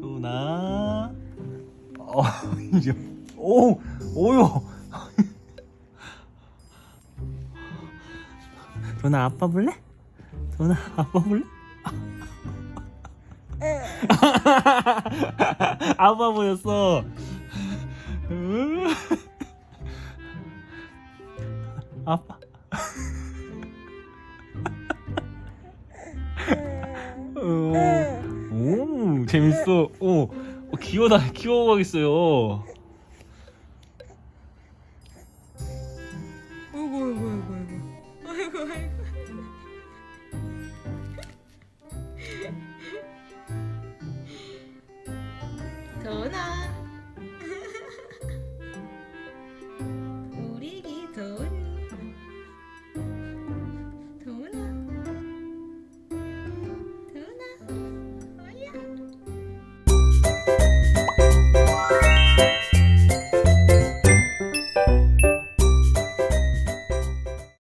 도나. 어, 이제 오, 오요. 도나 아빠 볼래? 도나 아빠 볼래? 아빠 보였어. 아빠. 오, 재밌어. 오, 어, 귀여다, 귀여워가겠어요. 아이고 아이고 아이고 아이고 아이고 아이고 도나